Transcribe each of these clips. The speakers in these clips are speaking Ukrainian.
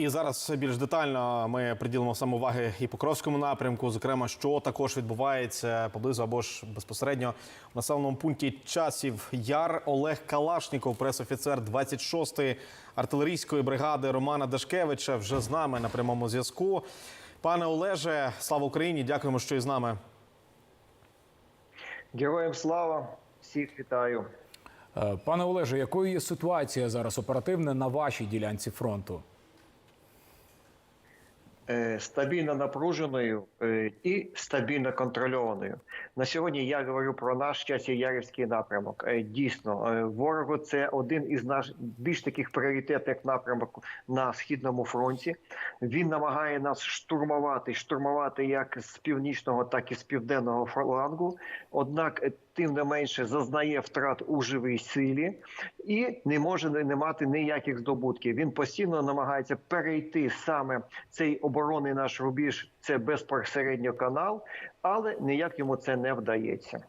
І зараз більш детально ми приділимо саме уваги і Покровському напрямку, зокрема, що також відбувається поблизу або ж безпосередньо в населеному пункті часів Яр Олег Калашніков, пресофіцер 26-ї артилерійської бригади Романа Дашкевича, вже з нами на прямому зв'язку. Пане Олеже, слава Україні! Дякуємо, що і з нами. Героям слава! Всіх вітаю! Е, Пане Олеже, якою є ситуація зараз оперативна на вашій ділянці фронту? Е, Стабільно напруженою е, і стабільно контрольованою. На сьогодні я говорю про наш Часів-Ярівський напрямок. Е, Дійсно, е, ворогу це один із наш більш таких пріоритетних напрямок на східному фронті. Він намагає нас штурмувати, штурмувати як з північного, так і з південного флангу. Однак, е, тим не менше, зазнає втрат у живій силі і не може не мати ніяких здобутків. Він постійно намагається перейти саме цей оборонний наш рубіж. Це безпосередньо канал, але ніяк йому це не вдається.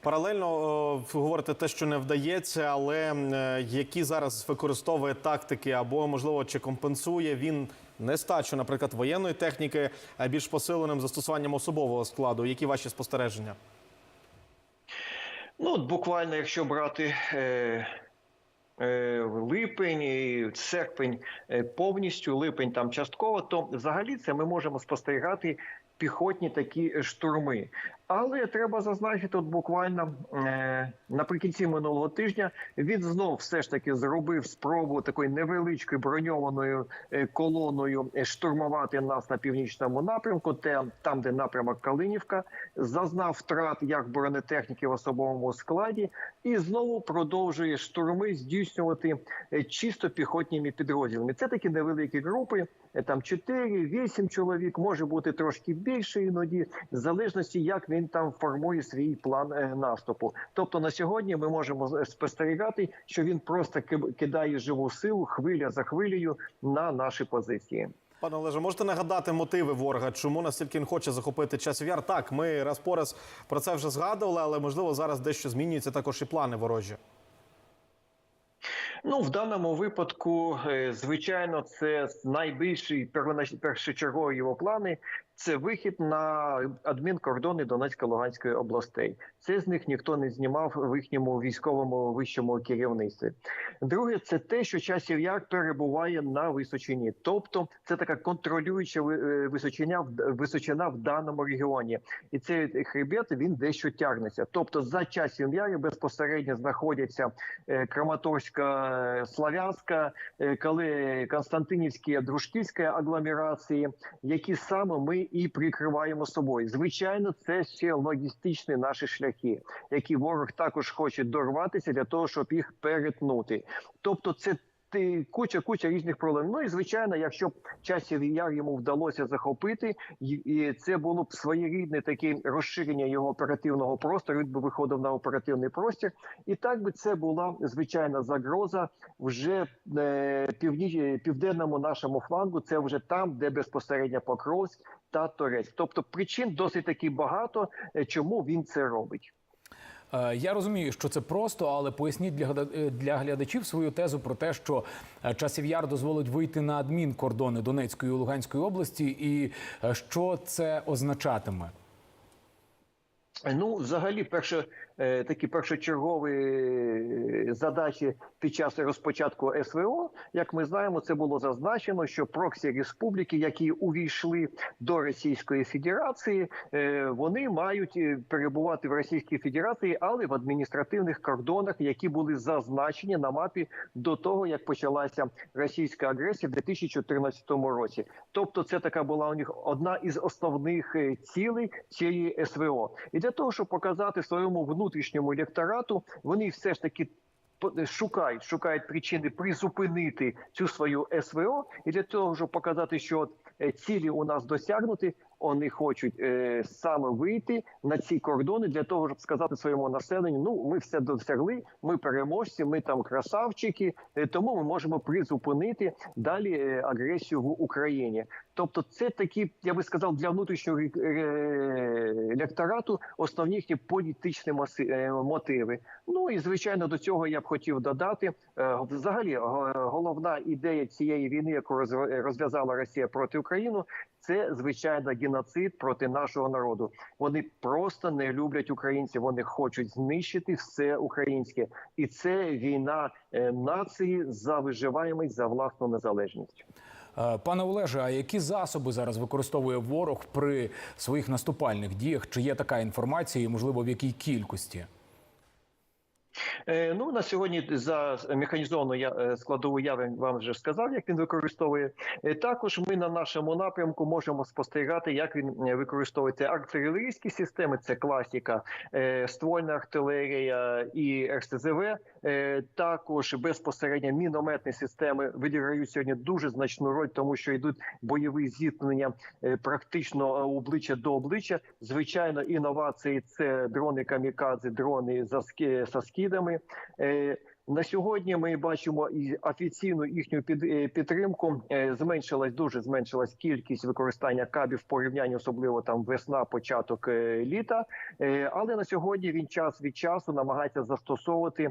Паралельно ви говорите те, що не вдається, але е, які зараз використовує тактики, або можливо чи компенсує він нестачу, наприклад, воєнної техніки, а більш посиленим застосуванням особового складу. Які ваші спостереження? Ну, от буквально, якщо брати е, е, липень, і серпень е, повністю, липень там частково, то взагалі це ми можемо спостерігати піхотні такі штурми. Але треба зазначити, от буквально е, наприкінці минулого тижня він знов все ж таки зробив спробу такою невеличкою броньованою е, колоною е, штурмувати нас на північному напрямку, те там, де напрямок Калинівка, зазнав втрат як бронетехніки в особовому складі, і знову продовжує штурми здійснювати е, чисто піхотніми підрозділами. Це такі невеликі групи, там 4-8 чоловік, може бути трошки більше іноді, в залежності, як він там формує свій план е, наступу. Тобто на сьогодні ми можемо спостерігати, що він просто кидає живу силу хвиля за хвилею на наші позиції. Пане Олеже, можете нагадати мотиви ворога? Чому настільки він хоче захопити часів яр? Так, ми раз по раз про це вже згадували, але можливо зараз дещо змінюються також і плани ворожі. Ну, в даному випадку, е, звичайно, це найбільші першочергові його плани. Це вихід на адмінкордони Донецької Луганської областей. Це з них ніхто не знімав в їхньому військовому вищому керівництві. Друге, це те, що часів яр перебуває на височині, тобто це така контролююча е, височина в височина в даному регіоні, і цей хребет він дещо тягнеться. Тобто, за часів яри безпосередньо знаходяться е, Краматорська, е, Славянська, коли Константинівські, Дружківські агломерації, які саме ми і прикриваємо собою. Звичайно, це ще логістичні наші шляхи, які ворог також хоче дорватися для того, щоб їх перетнути. Тобто, це куча куча різних проблем. Ну і звичайно, якщо б часів яр йому вдалося захопити, і- це було б своєрідне таке розширення його оперативного простору. Він би виходив на оперативний простір, і так би це була звичайна загроза вже е, південному нашому флангу. Це вже там, де безпосередньо Покровськ та Торецьк. Тобто причин досить таки багато, е, чому він це робить. Е, Я розумію, що це просто, але поясніть для е, глядачів свою тезу про те, що часів яр дозволить вийти на адмінкордони Донецької і Луганської області, і що це означатиме. Ну, взагалі, перше такі першочергові е, задачі під час розпочатку СВО, як ми знаємо, це було зазначено, що проксі республіки, які увійшли до Російської Федерації, е, вони мають е, перебувати в Російській Федерації, але в адміністративних кордонах, які були зазначені на мапі до того, як почалася російська агресія в 2014 році. Тобто, це така була у них одна із основних е, цілей цієї СВО. І для того, щоб показати своєму внутрішньому електорату, вони все ж таки шукають, шукають причини призупинити цю свою СВО, і для того, щоб показати, що от, е, цілі у нас досягнуті, вони хочуть е, саме вийти на ці кордони для того, щоб сказати своєму населенню: ну ми все досягли, ми переможці, ми там красавчики, е, тому ми можемо призупинити далі е, агресію в Україні. Тобто, це такі, я би сказав, для внутрішнього е, електорату основні їхні політичні е, мотиви. Ну і звичайно, до цього я б хотів додати е, взагалі головна ідея цієї війни, яку розв- розв'язала Росія проти України, це звичайно геноцид проти нашого народу. Вони просто не люблять українців. Вони хочуть знищити все українське, і це війна нації за виживаємість за власну незалежність. Е, Пане Олеже, а які засоби зараз використовує ворог при своїх наступальних діях? Чи є така інформація, і можливо в якій кількості? Е, Ну на сьогодні за механізовану я е, складову я вам- вже сказав, як він використовує. Е, Також ми на нашому напрямку можемо спостерігати, як він використовується артилерійські системи. Це класіка, ствольна артилерія і РСЗВ. Також безпосередньо мінометні системи відіграють сьогодні дуже значну роль, тому що йдуть бойові зіткнення практично обличчя до обличчя. Звичайно, інновації це дрони камікадзе, дрони за ски- за скидами. Е, На сьогодні ми бачимо і офіційну їхню е, підтримку. Е, Зменшилась дуже зменшилась кількість використання кабів в порівнянні, особливо там весна, початок е, літа. Але на сьогодні він час від часу намагається застосовувати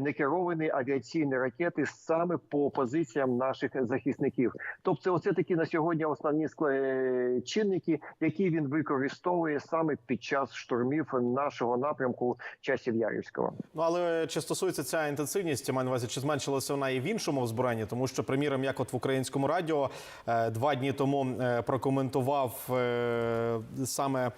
некеровані авіаційні ракети саме по позиціям наших захисників. Тобто, оце такі на сьогодні основні чинники, які він використовує саме під час штурмів нашого напрямку часів Ярівського. Ну але чи стосується ця інтенсивність, я маю на увазі, чи зменшилася вона і в іншому озброєнні? Тому що, приміром, як от в українському радіо е, два дні тому е, прокоментував е, саме.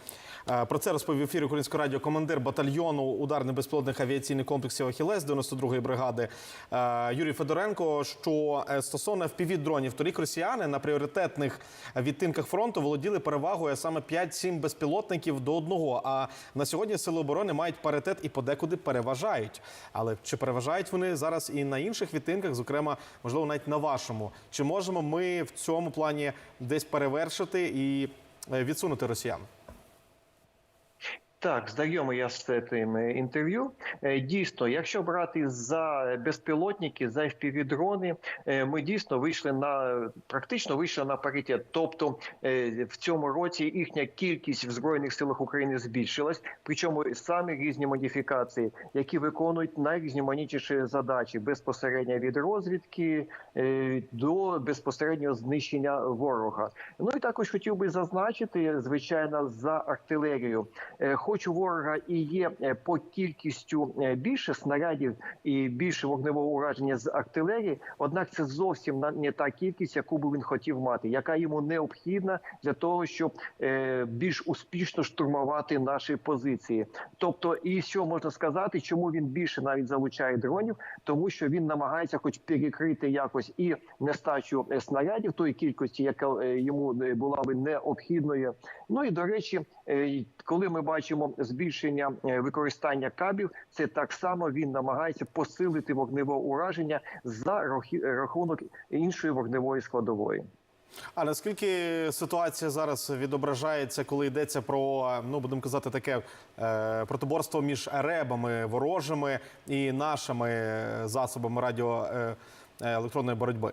Е, Про це розповів в ефірі Українського радіо командир батальйону ударних безпілотних авіаційних комплексів Ахілес 92-ї бригади е, Юрій Федоренко. Що е, стосовно fpv дронів, торік росіяни на пріоритетних відтинках фронту володіли перевагою саме 5-7 безпілотників до одного. А на сьогодні сили оборони мають паритет і подекуди переважають. Але чи переважають вони зараз і на інших відтинках, зокрема, можливо, навіть на вашому? Чи можемо ми в цьому плані десь перевершити і відсунути росіян? Так, знайомий я з цим е, інтерв'ю. Е, Дійсно, якщо брати за безпілотники, за FPV-дрони, е, ми дійсно вийшли на практично вийшли на паритет. Тобто в цьому році їхня кількість в збройних силах України збільшилась. Причому самі різні модифікації, які виконують найрізноманітніші задачі безпосередньо від розвідки до безпосереднього знищення ворога. Ну і також хотів би зазначити, звичайно, за артилерію. Хоч у ворога і є е, по кількістю е, більше снарядів і більше вогневого ураження з артилерії, однак це зовсім не та кількість, яку би він хотів мати, яка йому необхідна для того, щоб е, більш успішно штурмувати наші позиції. Тобто, і що можна сказати, чому він більше навіть залучає дронів, тому що він намагається, хоч перекрити якось і нестачу снарядів тої кількості, яка йому була би необхідною. Ну і до речі, коли ми бачимо збільшення е, використання кабів, це так само він намагається посилити вогневе ураження за рахунок іншої вогневої складової. А наскільки ситуація зараз відображається, коли йдеться про ну будемо казати, таке е, протиборство між ребами ворожими і нашими е, засобами радіо е, е, електронної боротьби?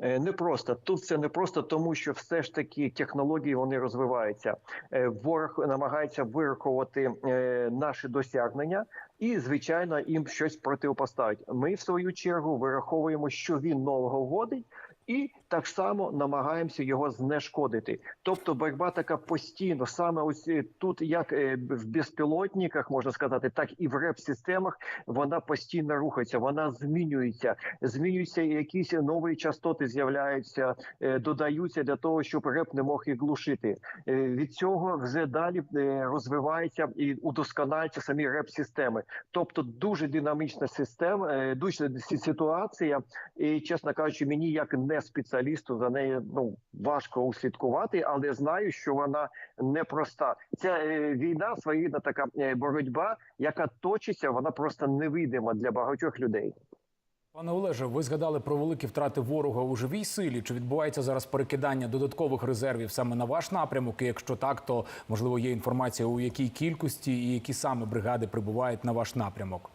Е, Не просто тут це не просто тому, що все ж таки технології вони розвиваються. Е, Ворог намагається вирахувати е, наші досягнення і, звичайно, їм щось протиопоставить. Ми в свою чергу вираховуємо, що він нового вводить. І так само намагаємося його знешкодити. Тобто боротьба така постійно, саме ось е, тут, як е, в безпілотниках можна сказати, так і в реп-системах вона постійно рухається, вона змінюється, змінюються якісь нові частоти, з'являються, е, додаються для того, щоб реп не мог їх глушити. Від цього вже далі розвивається і удосконаляться самі реп-системи. Тобто дуже динамічна система, дуже ситуація. І чесно кажучи, мені як не спеціалісту за нею ну важко услідкувати, але знаю, що вона непроста. Ця е, війна своєрідна така е, боротьба, яка точиться, вона просто невидима для багатьох людей. Пане Олеже, ви згадали про великі втрати ворога у живій силі. Чи відбувається зараз перекидання додаткових резервів саме на ваш напрямок? І якщо так, то можливо є інформація у якій кількості і які саме бригади прибувають на ваш напрямок?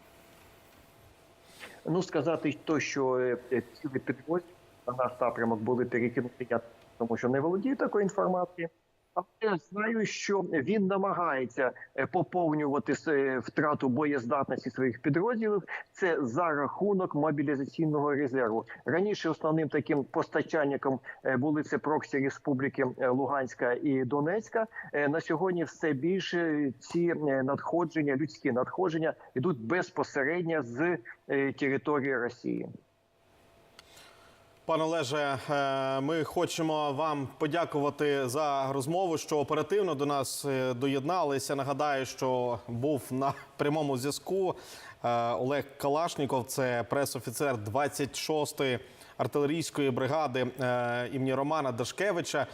Ну сказати то, що е, цілий підрозділ на наш напрямок були перекинуті, я тому що не володію такою інформацією. Але знаю, що він намагається е, поповнювати втрату боєздатності своїх підрозділів. Це за рахунок мобілізаційного резерву. Раніше основним таким постачальником е, були це проксі республіки е, Луганська і Донецька. Е, На сьогодні все більше ці е, надходження, людські надходження йдуть безпосередньо з е, території Росії. Пане Олеже, е, ми хочемо вам подякувати за розмову, що оперативно до нас е, доєдналися. Нагадаю, що був на прямому зв'язку е, Олег Калашніков, це пресофіцер 26-ї артилерійської бригади імені Романа Дашкевича.